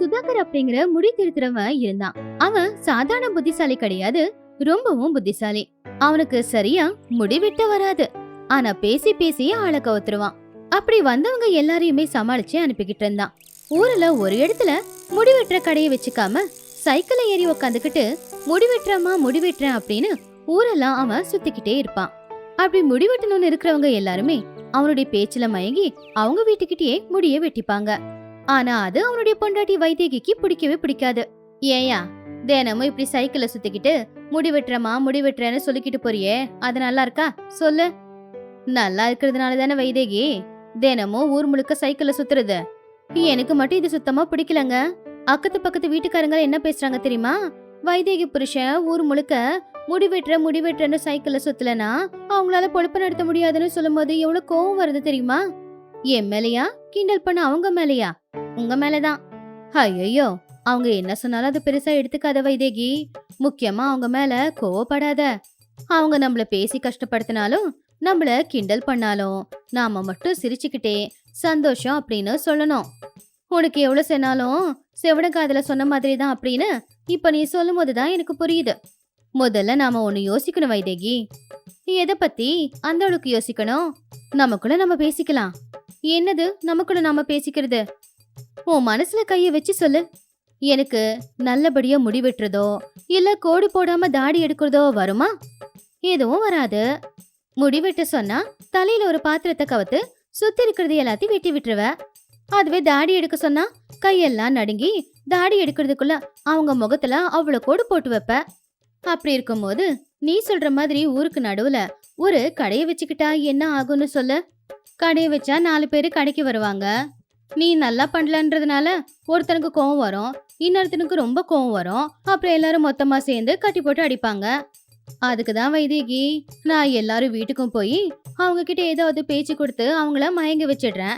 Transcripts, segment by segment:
சுதாகர் அப்படிங்கிற முடி திருத்துறவன் இருந்தான். அவன் சாதாரண புத்திசாலி கிடையாது ரொம்பவும் புத்திசாலி. அவனுக்கு சரியா முடி வெட்ட வராது. ஆனா பேசி பேசி ஆளை கவுத்துருவான். அப்படி வந்தவங்க எல்லாரையுமே சமாளிச்சு அனுப்பிக்கிட்டு இருந்தான். ஊர்ல ஒரு இடத்துல முடி வெட்டுற கடையை வச்சுக்காம சைக்கிளை ஏறி உக்காந்துக்கிட்டு முடி வெட்டுறமா முடி வெட்டுறேன் அப்படின்னு ஊரெல்லாம் அவன் சுத்திக்கிட்டே இருப்பான். அப்படி முடி வெட்டணும்னு இருக்கிறவங்க எல்லாருமே அவனுடைய பேச்சுல மயங்கி அவங்க வீட்டுக்கிட்டேயே முடிய வெட்டிப்பாங்க. ஆனா அது அவனுடைய பொண்டாட்டி வைத்தியகிக்கு பிடிக்கவே பிடிக்காது. ஏயா தினமும் இப்படி சைக்கிள சுத்திக்கிட்டு முடி வெட்டுறமா முடி வெட்டுறேன்னு சொல்லிக்கிட்டு போறியே அது நல்லா இருக்கா? சொல்லு. நல்லா இருக்கிறதுனால தானே வைதேகி தினமும் ஊர் முழுக்க சைக்கிள்ல சுத்துறது. எனக்கு மட்டும் இது சுத்தமா பிடிக்கலங்க. அக்கத்து பக்கத்து வீட்டுக்காரங்க என்ன பேசுறாங்க தெரியுமா? வைதேகி புருஷன் ஊர் முழுக்க முடி வெட்டுற முடி வெட்டுறன்னு சைக்கிள்ல சுத்தலனா அவங்களால பொழப்பு நடத்த முடியாதுன்னு சொல்லும்போது எவ்வளவு கோவம் வருது தெரியுமா? என் மேலையா? கிண்டல் பண்ண அவங்க மேலையா? உங்க மேலதான். ஐயோ அவங்க என்ன சொன்னாலும் அது பெருசா எடுத்துக்காத வைதேகி. முக்கியமா அவங்க மேல கோவப்படாத. அவங்க நம்மள பேசி கஷ்டப்படுத்தினாலும் நம்மள கிண்டல் பண்ணாலும் நாம மட்டும் சிரிச்சுக்கிட்டே சந்தோஷம் அப்படின்னு சொல்லணும். உனக்கு எவ்வளவு சொன்னாலும் செவட காதுல சொன்ன மாதிரி தான் அப்படின்னு இப்ப நீ சொல்லும் போதுதான் எனக்கு புரியுது. முதல்ல நாம ஒன்னு யோசிக்கணும் வைதேகி. எதை பத்தி அந்த அளவுக்கு யோசிக்கணும்? நமக்குள்ள நம்ம பேசிக்கலாம். என்னது நமக்குள்ள நாம பேசிக்கிறது? உன் மனசுல கைய வச்சு சொல்லு. எனக்கு நல்லபடியா முடி வெட்டுறதோ இல்ல கோடு போடாம தாடி எடுக்கிறதோ வருமா? எதுவும் வராது. முடி வெட்ட சொன்னா தலையில ஒரு பாத்திரத்தை கவுத்து சுத்தி இருக்கிறது எல்லாத்தையும் வெட்டி விட்டுருவ. அதுவே தாடி எடுக்க சொன்னா கையெல்லாம் நடுங்கி தாடி எடுக்கிறதுக்குள்ள அவங்க முகத்துல அவ்வளவு கோடு போட்டு வைப்ப. அப்படி இருக்கும்போது நீ சொல்ற மாதிரி ஊருக்கு நடுவுல ஒரு கடையை வச்சுக்கிட்டா என்ன ஆகும்னு சொல்லு. கடையை வச்சா நாலு பேர் கடைக்கு வருவாங்க. நீ நல்லா பண்ணலன்றதுனால ஒருத்தனுக்கு கோவம் வரும் இன்னொருத்தனுக்கு ரொம்ப கோவம் வரும். அப்புறம் எல்லாரும் மொத்தமா சேர்ந்து கட்டி போட்டு அடிப்பாங்க. அதுக்கு தான் வைதேகி நான் எல்லாரும் வீட்டுக்கும் போய் அவங்க கிட்ட ஏதாவது பேச்சு கொடுத்து அவங்கள மயங்க வச்சிடுறேன்.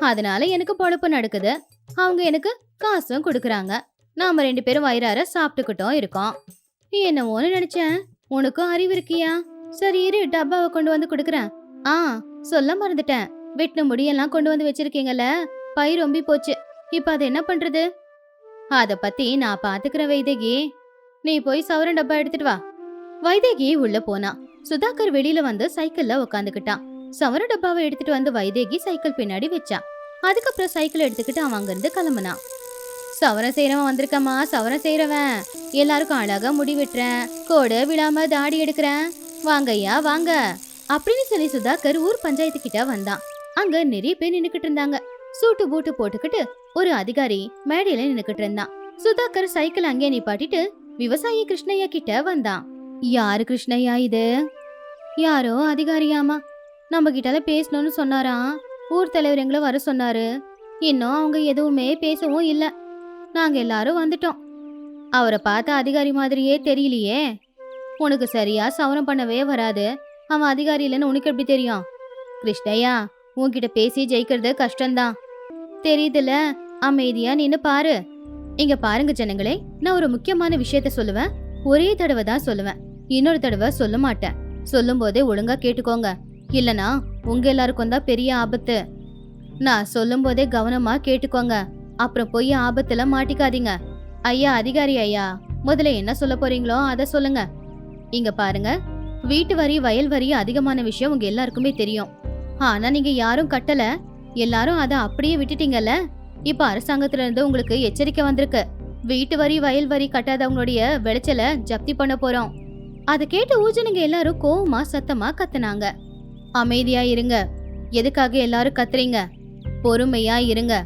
அதனால எனக்கு பொழப்பு நடக்குது. அவங்க எனக்கு காசும் கொடுக்குறாங்க. நாம ரெண்டு பேரும் வயிறார சாப்பிட்டுக்கிட்டோம் இருக்கோம். என்னவோன்னு நினைச்சேன். உனக்கும் அறிவு இருக்கியா? சரி இரு டப்பாவை கொண்டு வந்து கொடுக்குறேன். ஆ. சொல்ல மறந்துட்டேன். வெட்டின முடியெல்லாம் கொண்டு வந்து வச்சிருக்கீங்கல்ல? பை ரொம்பி போச்சு. இப்ப அதை என்ன பண்றது? அத பத்தி நான் பாத்துக்கிறேன் வைதேகி நீ போய் சவரன் டப்பா எடுத்துட்டு வா. வைதேகி உள்ள போனா. சுதாகர் வெளியில வந்து சைக்கிள்ல உக்காந்துக்கிட்டான். சவர டப்பாவை எடுத்துட்டு வந்து வைதேகி சைக்கிள் பின்னாடி வச்சான் அதுக்கப்புறம் சைக்கிள் எடுத்துக்கிட்டு அவன் அங்கிருந்து கிளம்புனான். சவரம் செய்யறவன் வந்திருக்கம்மா சவரம் செய்யறவன் எல்லாருக்கும் அழகா முடி வெட்டுறேன் கோடு விழாம தாடி எடுக்கிறேன். வாங்கய்யா வாங்க. அப்படின்னு சொல்லி சுதாகர் ஊர் பஞ்சாயத்து கிட்ட வந்தான். அங்க நிறைய பேர் நின்னுக்கிட்டு இருந்தாங்க. சூட்டு பூட்டு போட்டுக்கிட்டு ஒரு அதிகாரி மேடையில நின்னுக்கிட்டு இருந்தான். சுதாகர் சைக்கிள் அங்கே நிப்பாட்டிட்டு விவசாயி கிருஷ்ணய்யா கிட்ட வந்தான். யாரு கிருஷ்ணய்யா இது? யாரோ அதிகாரியாமா. நம்ம கிட்ட பேசணும்னு சொன்னாராம். ஊர் தலைவர் எங்களை வர சொன்னாரு. இன்னும் அவங்க எதுவுமே பேசவும் இல்ல. நாங்க எல்லாரும் வந்துட்டோம். அவரை பார்த்த அதிகாரி மாதிரியே தெரியலையே. உனக்கு சரியா சவரம் பண்ணவே வராது. அவன் அதிகாரி இல்லைன்னு உனக்கு எப்படி தெரியும்? கிருஷ்ணையா உன்கிட்ட பேசி ஜெயிக்கிறது கஷ்டம்தான். தெரியுதுல அமைதியா நின்னு பாரு. இங்க பாருங்க ஜனங்களே நான் ஒரு முக்கியமான விஷயத்த சொல்லுவேன். ஒரே தடவை தான் சொல்லுவேன். இன்னொரு தடவை சொல்ல மாட்டேன். சொல்லும் போதே ஒழுங்கா கேட்டுக்கோங்க. இல்லனா உங்க எல்லாருக்கும் தான் பெரிய ஆபத்து. நான் சொல்லும் போதே கவனமா கேட்டுக்கோங்க. அப்புறம் போய் ஆபத்துல மாட்டிக்காதீங்க. ஐயா அதிகாரி ஐயா முதல்ல என்ன சொல்ல போறீங்களோ அதை சொல்லுங்க. இங்க பாருங்க. வீட்டு வரி வயல் வரி அதிகமான விஷயம் உங்க எல்லாருக்குமே தெரியும். ஆனா நீங்க யாரும் கட்டல. எல்லாரும் அதை அப்படியே விட்டுட்டீங்கல்ல? இப்ப அரசாங்கத்துல இருந்து உங்களுக்கு எச்சரிக்கை வந்திருக்கு. வீட்டு வரி வயல் வரி கட்டாதவங்களுடைய விளைச்சல ஜப்தி பண்ண போறோம். அதை கேட்டு ஊஜனுங்க எல்லாரும் கோவமா சத்தமா கத்துனாங்க. அமைதியா இருங்க. எதுக்காக எல்லாரும் கத்துறீங்க? பொறுமையா இருங்க.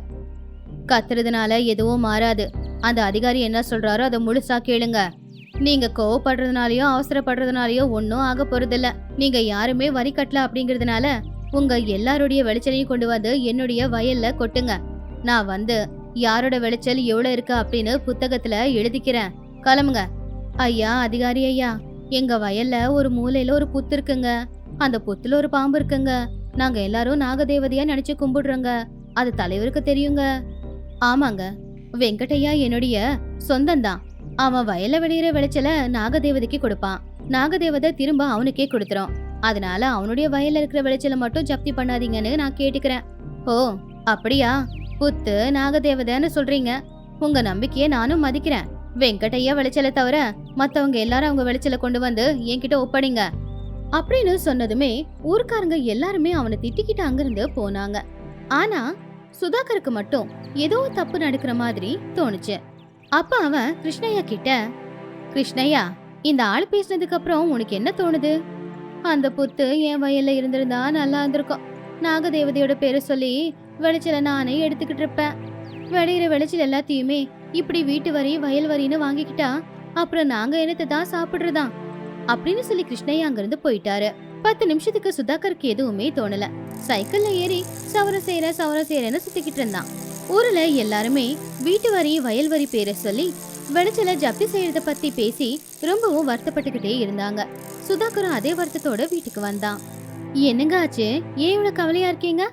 கத்துறதுனால எதுவும் மாறாது. அந்த அதிகாரி என்ன சொல்றாரோ அதை முழுசா கேளுங்க. நீங்க கோவப்படுறதுனாலயோ அவசரப்படுறதுனாலயோ ஒன்றும் ஆக போறதில்ல. நீங்க யாருமே வரி கட்டல அப்படிங்கறதுனால உங்க எல்லாருடைய விளைச்சலையும் கொண்டு வந்து என்னுடைய வயல்ல கொட்டுங்க. நான் வந்து யாரோட விளைச்சல் எவ்வளவு இருக்கு? அப்படின்னு புத்தகத்துல எழுதிக்கிறேன். கிளம்புங்க ஐயா அதிகாரி ஐயா எங்க வயல்ல ஒரு மூலையில ஒரு புத்து இருக்குங்க. அந்த புத்துல ஒரு பாம்பு இருக்குங்க. நாங்க எல்லாரும் நாகதேவதையா நினைச்சு கும்பிடுறோங்க. அது தலைவருக்கு தெரியுங்க. ஆமாங்க. வெங்கடையா என்னுடைய சொந்தம்தான். அவன் வயல்ல விளையிற விளைச்சல நாகதேவதைக்கு கொடுப்பான். நாகதேவதை திரும்ப அவனுக்கே கொடுத்துரும். அதனால அவனுடைய வயல்ல இருக்கிற விளைச்சல மட்டும் ஜப்தி பண்ணாதீங்கன்னு நான் கேட்டுக்கிறேன். ஓ அப்படியா? புத்து நாகதேவதைன்னு சொல்றீங்க. உங்க நம்பிக்கையை நானும் மதிக்கிறேன். வெங்கட்டையா விளைச்சலை தவிர மத்தவங்க எல்லாரும் அவங்க விளைச்சலை கொண்டு வந்து என்கிட்ட ஒப்படைங்க. அப்படின்னு சொன்னதுமே ஊர்க்காரங்க எல்லாருமே அவனை திட்டிக்கிட்டு அங்கிருந்து போனாங்க. ஆனா சுதாகருக்கு மட்டும் ஏதோ தப்பு நடக்கிற மாதிரி தோணுச்சு. அப்ப அவன் கிருஷ்ணய்யா கிட்ட கிருஷ்ணய்யா இந்த ஆள் பேசினதுக்கு அப்புறம் உனக்கு என்ன தோணுது? அந்த புத்து என் வயல்ல இருந்திருந்தா நல்லா இருந்திருக்கும். நாகதேவதையோட பேரை சொல்லி விளைச்சல நானே எடுத்துக்கிட்டு இருப்பேன். விளையிற விளைச்சல் எல்லாத்தையுமே இப்படி வீட்டு வரி வயல் வரின்னு வாங்கிக்கிட்டா அப்புறம் நாங்க என்னத்தை தான் சாப்பிடுறதா அப்படின்னு சொல்லி கிருஷ்ணய்யா அங்கிருந்து போயிட்டாரு. பத்து நிமிஷத்துக்கு சுதாகருக்கு எதுவுமே தோணல. சைக்கிள்ல ஏறி சவரம் செய்யற சவரம் செய்யறன்னு சுத்திக்கிட்டு இருந்தான். ஊர்ல எல்லாருமே வீட்டு வரி வயல் வரி பேரை சொல்லி விளைச்சல ஜப்தி செய்யறத பத்தி பேசி ரொம்பவும் வருத்தப்பட்டுக்கிட்டே இருந்தாங்க. சுதாகரும் அதே வருத்தத்தோட வீட்டுக்கு வந்தான். என்னங்க ஆச்சு? ஏன் இவ்வளவு கவலையா இருக்கீங்க?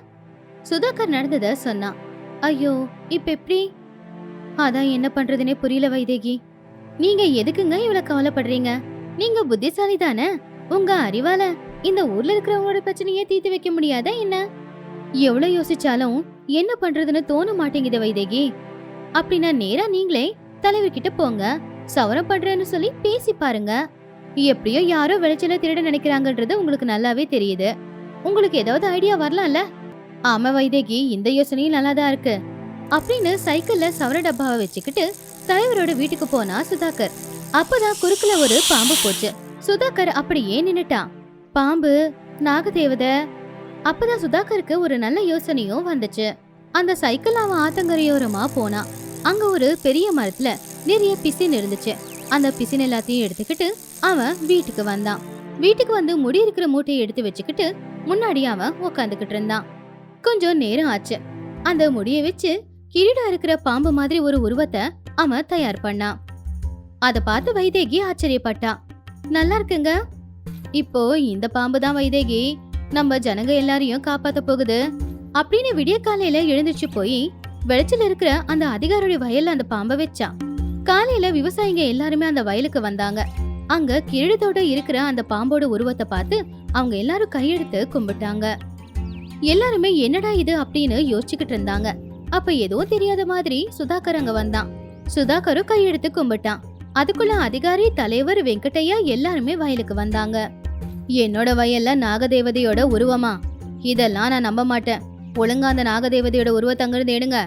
சுதாகர் நடந்தத சொன்னான். ஐயோ இப்ப எப்படி? அதான் என்ன பண்றதுனே புரியல வைதேகி. நீங்க எதுக்குங்க இவ்வளவு கவலைப்படுறீங்க? நீங்க புத்திசாலி தானே உங்க அறிவால இந்த ஊர்ல இருக்கிறவங்களோட பிரச்சனையே தீர்த்து வைக்க முடியாதா என்ன? எவ்வளவு யோசிச்சாலும் என்ன பண்றதுன்னு தோண மாட்டேங்குது வைதேகி. அப்படின்னா நேரா நீங்களே தலைவர்கிட்ட போங்க. சவரம் பண்றேன்னு சொல்லி பேசி பாருங்க. எப்படியோ யாரோ வெளிச்சல திருட நினைக்கிறாங்கன்றது உங்களுக்கு நல்லாவே தெரியுது. உங்களுக்கு ஏதாவது ஐடியா வரலாம்ல? ஆமா வைதேகி இந்த யோசனையும் நல்லாதான் இருக்கு. அப்படின்னு சைக்கிள்ல சவர டப்பாவை வச்சுக்கிட்டு தலைவரோட வீட்டுக்கு போனா சுதாகர். அப்பதான் குறுக்குல ஒரு பாம்பு போச்சு. சுதாகர் அப்படியே நின்னுட்டான். பாம்பு நாகதேவதை அப்பதான் சுதாகருக்கு ஒரு நல்ல யோசனையும் வந்துச்சு. அந்த சைக்கிள் அவன் ஆத்தங்கரையோரமா போனான் அங்க ஒரு பெரிய மரத்துல நிறைய பிசின் இருந்துச்சு. அந்த பிசின் எல்லாத்தையும் எடுத்துக்கிட்டு அவன் வீட்டுக்கு வந்தான். வீட்டுக்கு வந்து முடி இருக்கிற மூட்டையை எடுத்து வச்சுக்கிட்டு முன்னாடி அவன் உக்காந்துக்கிட்டு இருந்தான். கொஞ்சம் நேரம் ஆச்சு. அந்த முடியை வச்சு கிரீடா இருக்கிற பாம்பு மாதிரி ஒரு உருவத்தை அவன் தயார் பண்ணான். அத பார்த்து வைதேகி ஆச்சரியப்பட்டா நல்லா இருக்குங்க. இப்போ இந்த பாம்பு தான் வைதேகி. நம்ம ஜனங்க எல்லாரையும் காப்பாத்த போகுது. அப்படின்னு விடிய காலையில எழுந்திருச்சு போய் வெளிச்சல் இருக்கிற அந்த அதிகாரியோட வயல்ல அந்த பாம்பை வச்சான் காலையில விவசாயிங்க எல்லாருமே அந்த வயலுக்கு வந்தாங்க. அங்க கிரீடத்தோட இருக்கிற அந்த பாம்போட உருவத்தை பார்த்து அவங்க எல்லாரும் கையெடுத்து கும்பிட்டாங்க. எல்லாருமே என்னடா இது அப்படின்னு யோசிச்சுக்கிட்டு இருந்தாங்க. அப்ப ஏதோ தெரியாத மாதிரி சுதாகர் அங்க வந்தான். சுதாகரும் கையெடுத்து கும்பிட்டான். அதுக்குள்ள அதிகாரி தலைவர் வெங்கட்டையா எல்லாருமே வயலுக்கு வந்தாங்க. என்னோட வயல்ல நாகதேவதையோட உருவமா? இதெல்லாம் நான் நம்ப மாட்டேன். ஒழுங்கா அந்த நாகதேவதையோட உருவத்தங்கிறது எடுங்க.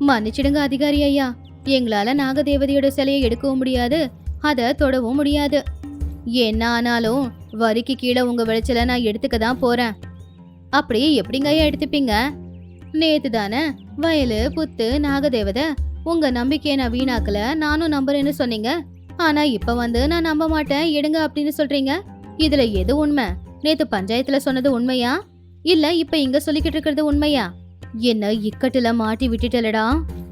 மன்னிச்சிடுங்க அதிகாரி ஐயா. எங்களால நாகதேவதையோட சிலையை எடுக்கவும் முடியாது. அதை தொடவும் முடியாது. என்ன ஆனாலும் வரிக்கு கீழே உங்க விளைச்சல நான் எடுத்துக்க தான் போறேன். அப்படியே எப்படிங்க ஐயா எடுத்துப்பீங்க? நேத்து தானே வயலு புத்து நாகதேவதை உங்க நம்பிக்கையை நான் வீணாக்கல நானும் நம்புறேன்னு சொன்னீங்க. ஆனா இப்ப வந்து நான் நம்ப மாட்டேன். எடுங்க அப்படின்னு சொல்றீங்க. இதுல எது உண்மை? நேத்து பஞ்சாயத்துல சொன்னது உண்மையா? இல்ல இப்ப இங்க சொல்லிக்கிட்டு இருக்கிறது உண்மையா? என்ன இக்கட்டுல மாட்டி விட்டுட்டலடா.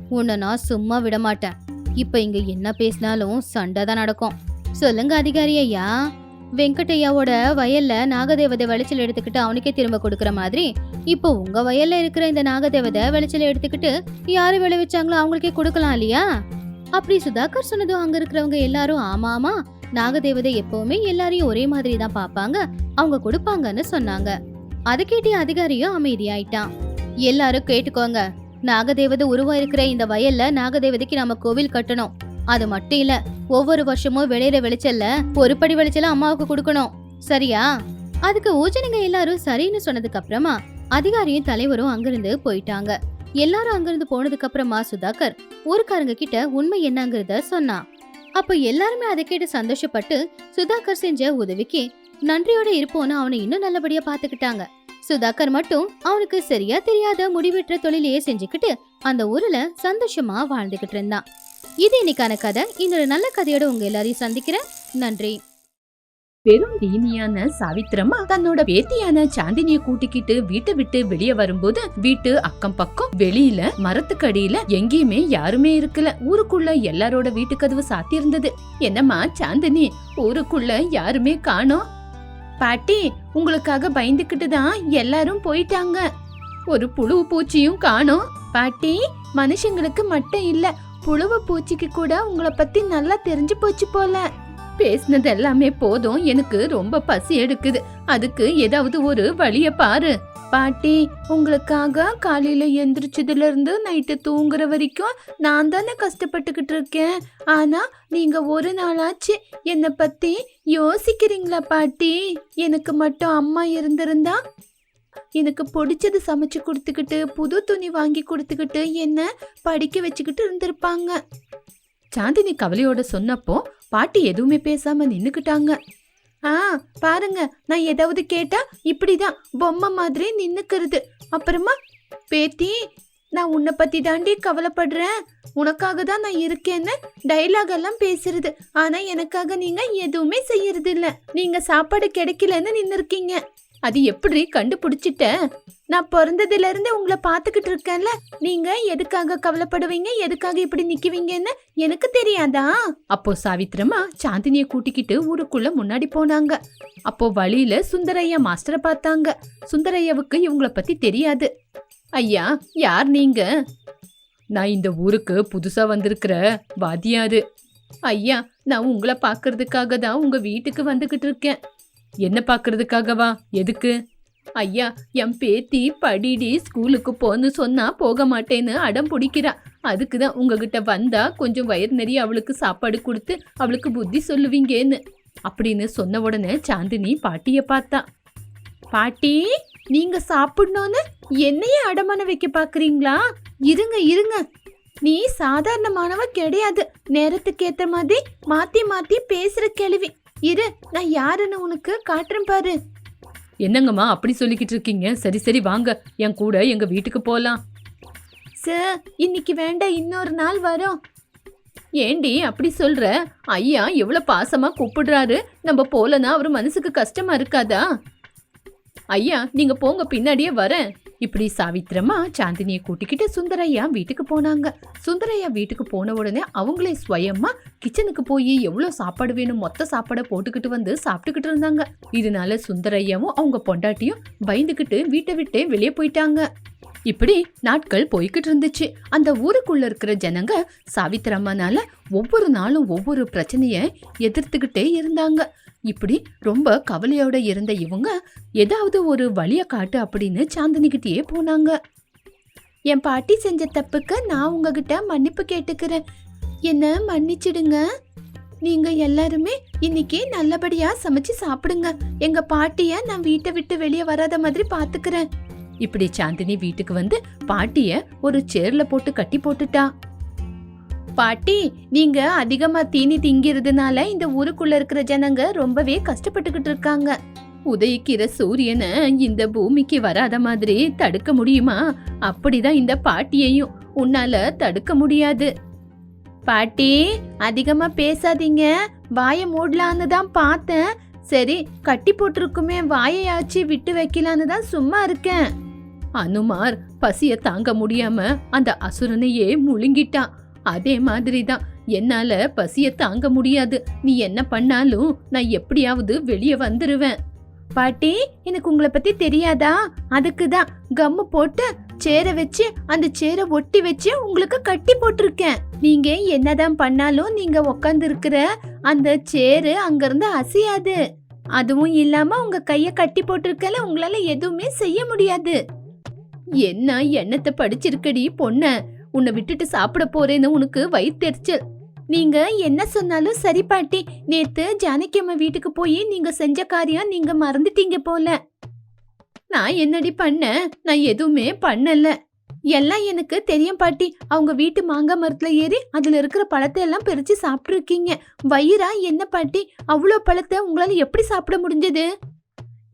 உன்னை நான் சும்மா விட மாட்டேன் இப்ப இங்க என்ன பேசினாலும் சண்டை தான் நடக்கும். சொல்லுங்க அதிகாரி ஐயா. வெங்கட்டையாவோட வயல்ல நாகதேவதை விளைச்சல் எடுத்துக்கிட்டு அவனுக்கே திரும்ப கொடுக்கற மாதிரி இப்போ உங்க வயல்ல இருக்கிற இந்த நாகதேவதை விளைச்சல் எடுத்துக்கிட்டு யாரு விளைவிச்சாங்களோ அவங்களுக்கே கொடுக்கலாம் இல்லையா? அப்படி சுதாகர் சொன்னதும் அங்க இருக்கிறவங்க எல்லாரும் ஆமா ஆமா நாகதேவதை எப்பவுமே எல்லாரையும் ஒரே மாதிரி தான் பார்ப்பாங்க. அவங்க கொடுப்பாங்கன்னு சொன்னாங்க. அது கேட்டி அதிகாரியும் அமைதியாயிட்டான். எல்லாரும் கேட்டுக்கோங்க. நாகதேவதை உருவாயிருக்கிற இருக்கிற இந்த வயல்ல நாகதேவதைக்கு நம்ம கோவில் கட்டணும். அது மட்டும் இல்ல ஒவ்வொரு வருஷமும் விளையிற விளைச்சல்ல ஒரு படி விளைச்சல அம்மாவுக்கு கொடுக்கணும். சரியா? அதுக்கு ஊஜனுங்க எல்லாரும் சரின்னு சொன்னதுக்கு அப்புறமா அதிகாரியும் தலைவரும் அங்கிருந்து போயிட்டாங்க. எல்லாரும் அங்கிருந்து போனதுக்கு அப்புறமா சுதாகர் ஊருக்காரங்க கிட்ட உண்மை என்னங்கிறத சொன்னான். அப்ப எல்லாருமே அதை கேட்டு சந்தோஷப்பட்டு சுதாகர் செஞ்ச உதவிக்கு நன்றியோட இருப்போன்னு அவனை இன்னும் நல்லபடியா பாத்துக்கிட்டாங்க சுதாகர் மட்டும் அவனுக்கு சரியா தெரியாத முடிவெற்ற தொழிலையே செஞ்சுக்கிட்டு அந்த ஊர்ல சந்தோஷமா வாழ்ந்துகிட்டு இருந்தான். இது இன்னைக்கான கதை. இன்னொரு நல்ல கதையோட உங்க எல்லாரையும் சந்திக்கிறேன். நன்றி. பெரும் தீனியான சாவித்திரமா தன்னோட பேத்தியான சாந்தினிய கூட்டிக்கிட்டு வீட்டை விட்டு வெளியே வரும்போது வீட்டு அக்கம் பக்கம் வெளியில மரத்துக்கடியில எங்கேயுமே யாருமே இருக்கல. ஊருக்குள்ள எல்லாரோட வீட்டு கதவு சாத்தியிருந்தது. என்னம்மா சாந்தினி ஊருக்குள்ள யாருமே காணோம் பாட்டி உங்களுக்காக பயந்துக்கிட்டு தான் எல்லாரும் போயிட்டாங்க. ஒரு புழு பூச்சியும் காணோம் பாட்டி மனுஷங்களுக்கு மட்டும் இல்ல புழுவ பூச்சிக்கு கூட உங்களை பத்தி நல்லா தெரிஞ்சு போச்சு போல. பேசினது எல்லாமே போதும். எனக்கு ரொம்ப பசி எடுக்குது. அதுக்கு ஏதாவது ஒரு வழிய பாரு. பாட்டி உங்களுக்காக காலையில எந்திரிச்சதுல இருந்து நைட்டு தூங்குற வரைக்கும் நான் தானே கஷ்டப்பட்டுக்கிட்டு இருக்கேன். ஆனா நீங்க ஒரு நாளாச்சு என்னை பத்தி யோசிக்கிறீங்களா பாட்டி? எனக்கு மட்டும் அம்மா இருந்திருந்தா? எனக்கு பிடிச்சது சமைச்சு கொடுத்துக்கிட்டு புது துணி வாங்கி கொடுத்துக்கிட்டு என்ன படிக்க வச்சுக்கிட்டு இருந்திருப்பாங்க. சாந்தினி கவலையோட சொன்னப்போ பாட்டி எதுவுமே பேசாம நின்னுக்கிட்டாங்க. ஆ பாருங்க நான் ஏதாவது கேட்டா இப்படிதான் பொம்மை மாதிரி நின்னுக்கிறது. அப்புறமா பேத்தி நான் உன்னை பத்தி தாண்டி கவலைப்படுறேன். உனக்காக தான் நான் இருக்கேன்னு டைலாக் எல்லாம் பேசுறது. ஆனா எனக்காக நீங்க எதுவுமே செய்யறது இல்ல நீங்க சாப்பாடு கிடைக்கலன்னு நின்னு இருக்கீங்க அது எப்படி கண்டுபிடிச்சிட்ட? நான் பிறந்ததுல இருந்து உங்களை பாத்துக்கிட்டு இருக்கேன்ல. நீங்க எதுக்காக கவலைப்படுவீங்க? எதுக்காக இப்படி நிக்குவீங்கன்னு எனக்கு தெரியாதா? அப்போ சாவித்திரமா சாந்தினிய கூட்டிக்கிட்டு ஊருக்குள்ள முன்னாடி போனாங்க. அப்போ வழியில சுந்தரையா மாஸ்டரை பார்த்தாங்க. சுந்தரையாவுக்கு இவங்கள பத்தி தெரியாது. ஐயா யார் நீங்க? நான் இந்த ஊருக்கு புதுசா வந்திருக்கிற வாதியாரு ஐயா நான் உங்களை பார்க்கறதுக்காக தான் உங்க வீட்டுக்கு வந்துகிட்டு இருக்கேன். என்ன பார்க்கறதுக்காகவா? எதுக்கு? ஐயா என் பேத்தி படிடி ஸ்கூலுக்கு போன்னு சொன்னா போக மாட்டேன்னு அடம் பிடிக்கிறா. அதுக்கு தான் உங்ககிட்ட வந்தா கொஞ்சம் வயிறு நிறைய அவளுக்கு சாப்பாடு கொடுத்து அவளுக்கு புத்தி சொல்லுவீங்கன்னு. அப்படின்னு சொன்ன உடனே சாந்தினி பாட்டிய பார்த்தா. பாட்டி நீங்க சாப்பிடணும்னு என்னையே அடமான வைக்க பாக்குறீங்களா? இருங்க இருங்க. நீ சாதாரணமானவ கிடையாது. நேரத்துக்கு ஏத்த மாதிரி மாத்தி மாத்தி பேசுற கேள்வி. இரு நான் யாருன்னு உனக்கு காட்டுறேன் பாரு. என்னங்கம்மா அப்படி சொல்லிக்கிட்டு இருக்கீங்க? சரி சரி வாங்க. என் கூட எங்க வீட்டுக்கு போலாம். சார் இன்னைக்கு வேண்டாம். இன்னொரு நாள் வரோம். ஏண்டி அப்படி சொல்ற? ஐயா எவ்வளவு பாசமா கூப்பிடுறாரு. நம்ம போலனா அவர் மனசுக்கு கஷ்டமா இருக்காதா? ஐயா நீங்க போங்க பின்னாடியே வரேன். இப்படி சாவித்திரமா சாந்தினியை கூட்டிக்கிட்டு சுந்தரையா வீட்டுக்கு போனாங்க. சுந்தரையா வீட்டுக்கு போன உடனே அவங்களே ஸ்வயமா கிச்சனுக்கு போய் எவ்வளோ சாப்பாடு வேணும் மொத்த சாப்பாடை போட்டுக்கிட்டு வந்து சாப்பிட்டுக்கிட்டு இருந்தாங்க. இதனால சுந்தரையாவும் அவங்க பொண்டாட்டியும் பயந்துக்கிட்டு வீட்டை விட்டே வெளியே போயிட்டாங்க. இப்படி நாட்கள் போய்கிட்டு இருந்துச்சு. அந்த ஊருக்குள்ள இருக்கிற ஜனங்க சாவித்திரம்மானால ஒவ்வொரு நாளும் ஒவ்வொரு பிரச்சனையை எதிர்த்துக்கிட்டே இருந்தாங்க. இப்படி ரொம்ப கவலையோட இருந்த இவங்க ஏதாவது ஒரு வழிய காட்டு அப்படின்னு சாந்தினிகிட்டயே போனாங்க. என் பாட்டி செஞ்ச தப்புக்கு நான் உங்ககிட்ட மன்னிப்பு கேட்டுக்கிறேன். என்ன மன்னிச்சிடுங்க. நீங்க எல்லாருமே இன்னைக்கு நல்லபடியா சமைச்சு சாப்பிடுங்க. எங்க பாட்டிய நான் வீட்டை விட்டு வெளியே வராத மாதிரி பாத்துக்கிறேன். இப்படி சாந்தினி வீட்டுக்கு வந்து பாட்டிய ஒரு சேர்ல போட்டு கட்டி போட்டுட்டா. பாட்டி நீங்க அதிகமா தீனி திங்கிறதுனால இந்த ஊருக்குள்ள இருக்கிற ஜனங்க ரொம்பவே கஷ்டப்பட்டுக்கிட்டு இருக்காங்க. உதயிக்கிற சூரியனை இந்த பூமிக்கு வராத மாதிரி தடுக்க முடியுமா? அப்படிதான் இந்த பாட்டியையும். உன்னால தடுக்க முடியாது. பாட்டி அதிகமா பேசாதீங்க. வாயை மூடலான்னு தான் பார்த்தேன். சரி கட்டி போட்டிருக்குமே வாயையாச்சு விட்டு வைக்கலான்னு தான் சும்மா இருக்கேன். அனுமார் பசிய தாங்க முடியாம அந்த அசுரனையே முழுங்கிட்டான். அதே மாதிரி தான் என்னால பசிய தாங்க முடியாது. நீ என்ன பண்ணாலும் நான் எப்படியாவது வெளியே வந்துருவேன். பாட்டி எனக்கு உங்களை பத்தி தெரியாதா? அதுக்கு தான் கம்மு போட்டு சேர வச்சு அந்த சேரை ஒட்டி வச்சு உங்களுக்கு கட்டி போட்டிருக்கேன். நீங்க என்னதான் பண்ணாலும் நீங்க உக்காந்து இருக்கிற அந்த சேரு அங்கிருந்து அசையாது. அதுவும் இல்லாம உங்க கைய கட்டி போட்டிருக்கல உங்களால எதுவுமே செய்ய முடியாது. என்ன எண்ணத்தை படிச்சிருக்கடி பொண்ண? உன்னை விட்டுட்டு சாப்பிட போறேன்னு உனக்கு வயிற்றுச்சல் நீங்க என்ன சொன்னாலும் சரி பாட்டி. நேத்து ஜானகி அம்மா வீட்டுக்கு போய் நீங்க செஞ்ச காரியம் நீங்க மறந்துட்டீங்க போல. நான் என்னடி பண்ண? நான் எதுவுமே பண்ணல. எல்லாம் எனக்கு தெரியும் பாட்டி. அவங்க வீட்டு மாங்காய் மரத்துல ஏறி அதுல இருக்கிற பழத்தை எல்லாம் பிரிச்சு சாப்பிட்டுருக்கீங்க. வயிறா என்ன பாட்டி? அவ்வளோ பழத்தை உங்களால எப்படி சாப்பிட முடிஞ்சது?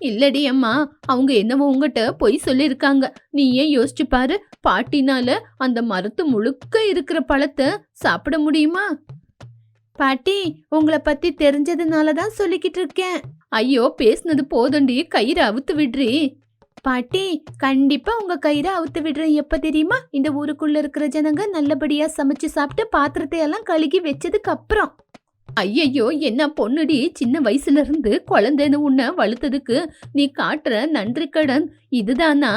இல்லடி அம்மா அவங்க என்னவோ உங்ககிட்ட பொய் சொல்லியிருக்காங்க நீ ஏன் யோசிச்சு பாரு பாட்டினால அந்த மரத்து முழுக்க இருக்கிற பழத்தை சாப்பிட முடியுமா? பாட்டி உங்களை பத்தி தெரிஞ்சதுனால தான் சொல்லிக்கிட்டு இருக்கேன். ஐயோ பேசுனது போதண்டி கயிறு அவுத்து விடுறி. பாட்டி கண்டிப்பா உங்க கயிறை அவுத்து விடுறேன். எப்ப தெரியுமா? இந்த ஊருக்குள்ள இருக்கிற ஜனங்க நல்லபடியா சமைச்சு சாப்பிட்டு பாத்திரத்தை எல்லாம் கழுகி வச்சதுக்கு அப்புறம். ஐயையோ என்ன பொண்ணுடி? சின்ன வயசுல இருந்து குழந்தைன்னு உன்னை வளர்த்ததுக்கு நீ காட்டுற நன்றி கடன் இதுதானா?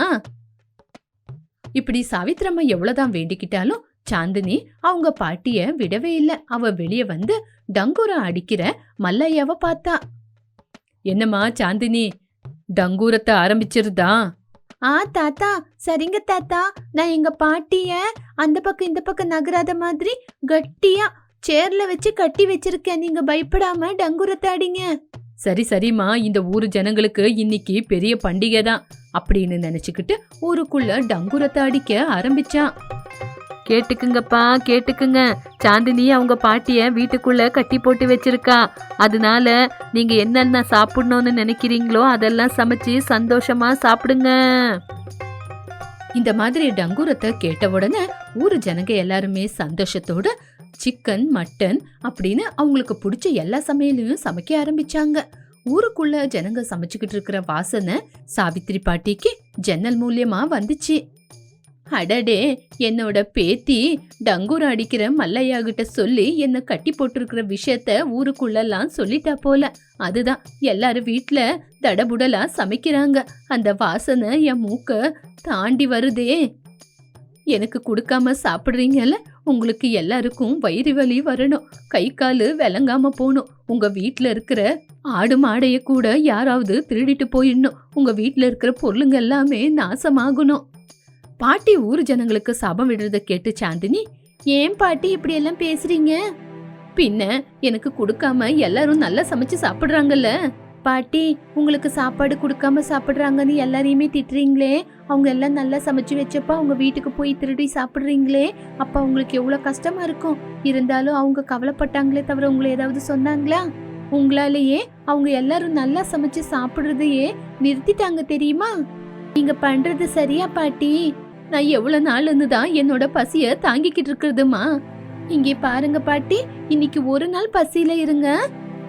இப்படி சாவித்திரம்மா எவ்வளவுதான் வேண்டிக்கிட்டாலும் சாந்தினி அவங்க பாட்டிய விடவே இல்லை. அவ வெளிய வந்து டங்கூரம் அடிக்கிற மல்லையாவ பார்த்தா. என்னம்மா சாந்தினி டங்கூரத்தை ஆரம்பிச்சிருதா? ஆ தாத்தா சரிங்க தாத்தா. நான் எங்க பாட்டிய அந்த பக்கம் இந்த பக்கம் நகராத மாதிரி கட்டியா சேர்ல வச்சு கட்டி வச்சிருக்கேன் நீங்க பயப்படாம டங்குரத்தாடிங்க சரி சரிம்மா. இந்த ஊரு ஜனங்களுக்கு இன்னைக்கு பெரிய பண்டிகை தான் அப்படின்னு நினைச்சுக்கிட்டு ஊருக்குள்ள டங்குரத்தை அடிக்க ஆரம்பிச்சான் கேட்டுக்குங்கப்பா கேட்டுக்குங்க. சாந்தினி அவங்க பாட்டிய வீட்டுக்குள்ள கட்டி போட்டு வச்சிருக்கா. அதனால நீங்க என்னென்ன சாப்பிடணும்னு நினைக்கிறீங்களோ அதெல்லாம் சமைச்சு சந்தோஷமா சாப்பிடுங்க. இந்த மாதிரி டங்குரத்தை கேட்ட உடனே ஊரு ஜனங்க எல்லாருமே சந்தோஷத்தோட சிக்கன் மட்டன் அப்படின்னு அவங்களுக்கு பிடிச்ச எல்லா சமையலையும் சமைக்க ஆரம்பிச்சாங்க. ஊருக்குள்ள ஜனங்க சமைச்சுக்கிட்டு இருக்கிற வாசனை சாவித்திரி பாட்டிக்கு ஜன்னல் மூலியமா வந்துச்சு. அடடே என்னோட பேத்தி டங்கூர் அடிக்கிற மல்லையா கிட்ட சொல்லி என்னை கட்டி போட்டிருக்கிற விஷயத்த ஊருக்குள்ளெல்லாம் சொல்லிட்டா போல. அதுதான் எல்லாரும் வீட்டில் தடபுடலா சமைக்கிறாங்க. அந்த வாசனை என் மூக்க தாண்டி வருதே. எனக்கு கொடுக்காம சாப்பிட்றீங்கல்ல உங்களுக்கு எல்லாருக்கும் வயிறு வலி வரணும். கை காலு விளங்காம போகணும் உங்க வீட்டில் இருக்கிற ஆடு மாடைய கூட யாராவது திருடிட்டு போயிடணும். உங்க வீட்டில் இருக்கிற பொருளுங்க எல்லாமே நாசமாகணும். பாட்டி ஊர் ஜனங்களுக்கு சபம் விடுறத கேட்டு சாந்தினி ஏன் பாட்டி இப்படி எல்லாம் பேசுறீங்க? பின்ன எனக்கு கொடுக்காம எல்லாரும் நல்லா சமைச்சு சாப்பிடுறாங்கல்ல. பாட்டி உங்களுக்கு சாப்பாடு கொடுக்காம சாப்பிட்றாங்கன்னு எல்லாரையுமே திட்டுறீங்களே. அவங்க எல்லாம் நல்லா சமைச்சு வச்சப்ப அவங்க வீட்டுக்கு போய் திருடி சாப்பிட்றீங்களே. அப்போ அவங்களுக்கு எவ்வளோ கஷ்டமா இருக்கும்? இருந்தாலும் அவங்க கவலைப்பட்டாங்களே தவிர உங்களை ஏதாவது சொன்னாங்களா? உங்களாலேயே அவங்க எல்லாரும் நல்லா சமைச்சு சாப்பிட்றதையே நிறுத்திட்டாங்க தெரியுமா? நீங்க பண்றது சரியா பாட்டி? நான் எவ்வளவு நாள் தான் என்னோட பசிய தாங்கிக்கிட்டு இருக்கிறதுமா? இங்கே பாருங்க பாட்டி இன்னைக்கு ஒரு நாள் பசியில இருங்க.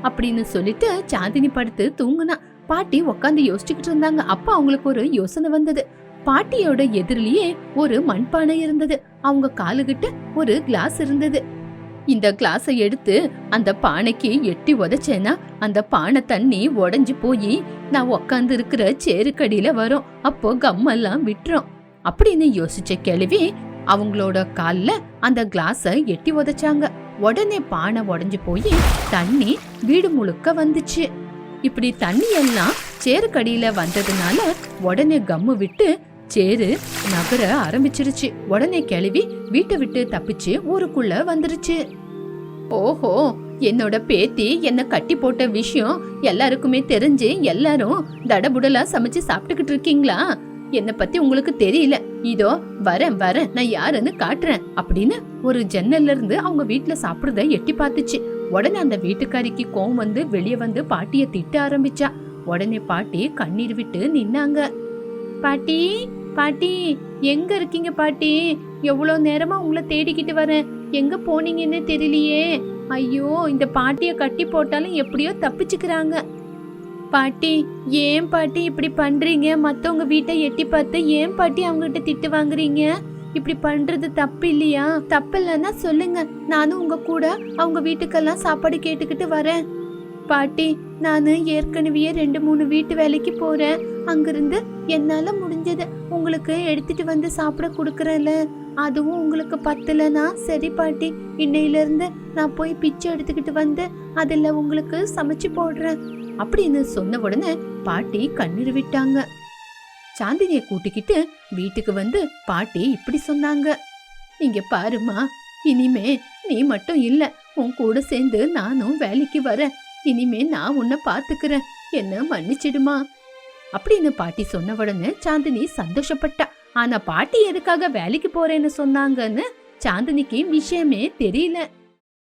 அப்படின்னு சொல்லிட்டு சாந்தினி படுத்து தூங்குனா. பாட்டி உட்காந்து யோசிச்சுக்கிட்டு இருந்தாங்க. அப்ப அவங்களுக்கு ஒரு யோசனை வந்தது. பாட்டியோட எதிரிலேயே ஒரு மண்பானை இருந்தது. அவங்க காலுகிட்ட ஒரு கிளாஸ் இருந்தது. இந்த கிளாஸை எடுத்து அந்த பானைக்கு எட்டி உதச்சேன்னா அந்த பானை தண்ணி உடஞ்சி போய் நான் உக்காந்து இருக்கிற சேருக்கடியில வரும். அப்போ கம்மெல்லாம் விட்டுரும். அப்படின்னு யோசிச்ச கேள்வி அவங்களோட காலில் அந்த கிளாஸை எட்டி உதைச்சாங்க. உடனே பானை உடஞ்சு போய் தண்ணி வீடு முழுக்க வந்துச்சு. இப்படி தண்ணி எல்லாம் சேருக்கடியில வந்ததுனால உடனே கம்மு விட்டு சேரு நகர ஆரம்பிச்சிருச்சு. உடனே கிளவி வீட்டை விட்டு தப்பிச்சு ஊருக்குள்ள வந்துருச்சு. ஓஹோ என்னோட பேத்தி என்ன கட்டி போட்ட விஷயம் எல்லாருக்குமே தெரிஞ்சு எல்லாரும் தடபுடலா சமைச்சு சாப்பிட்டுக்கிட்டு இருக்கீங்களா? என்ன பத்தி உங்களுக்கு தெரியல. இதோ வரேன் வரேன் நான் யாருன்னு காட்டுறேன் அப்படின்னு ஒரு ஜன்னல்ல இருந்து அவங்க வீட்டுல சாப்பிடுறத எட்டி பார்த்துச்சு. உடனே அந்த வீட்டுக்காரிக்கு கோவம் வந்து வெளியே வந்து பாட்டிய திட்ட ஆரம்பிச்சா. உடனே பாட்டி கண்ணீர் விட்டு நின்னாங்க. பாட்டி பாட்டி எங்க இருக்கீங்க பாட்டி? எவ்வளோ நேரமா உங்களை தேடிக்கிட்டு வரேன். எங்க போனீங்கன்னு தெரியலையே. ஐயோ இந்த பாட்டிய கட்டி போட்டாலும் எப்படியோ தப்பிச்சுக்கிறாங்க. பாட்டி ஏன் பாட்டி இப்படி பண்றீங்க? மத்தவங்க வீட்டை எட்டி பார்த்து ஏன் பாட்டி அவங்ககிட்ட திட்டு வாங்குறீங்க? இப்படி பண்றது தப்பு இல்லையா? தப்பு இல்லைன்னா சொல்லுங்க. நானும் உங்க கூட அவங்க வீட்டுக்கெல்லாம் சாப்பாடு கேட்டுக்கிட்டு வரேன். பாட்டி நான் ஏற்கனவே ரெண்டு மூணு வீட்டு வேலைக்கு போறேன். அங்கிருந்து என்னால முடிஞ்சது உங்களுக்கு எடுத்துட்டு வந்து சாப்பிட கொடுக்குறேன்ல. அதுவும் உங்களுக்கு பத்தலனா சரி பாட்டி இன்னையிலிருந்து நான் போய் பிச்சை எடுத்துக்கிட்டு வந்து அதில் உங்களுக்கு சமைச்சு போடுறேன். அப்படின்னு சொன்ன உடனே பாட்டி கண்ணீர் விட்டாங்க. சாந்தினியை கூட்டிக்கிட்டு வீட்டுக்கு வந்து பாட்டி இப்படி சொன்னாங்க. இங்க பாருமா இனிமே நீ மட்டும் இல்ல உன் கூட சேர்ந்து நானும் வேலைக்கு வரேன். இனிமே நான் உன்னை பாத்துக்கிறேன். என்ன மன்னிச்சிடுமா? அப்படின்னு பாட்டி சொன்ன உடனே சாந்தினி சந்தோஷப்பட்டா. ஆனா பாட்டி எதுக்காக வேலைக்கு போறேன்னு சொன்னாங்கன்னு சாந்தினிக்கு விஷயமே தெரியல.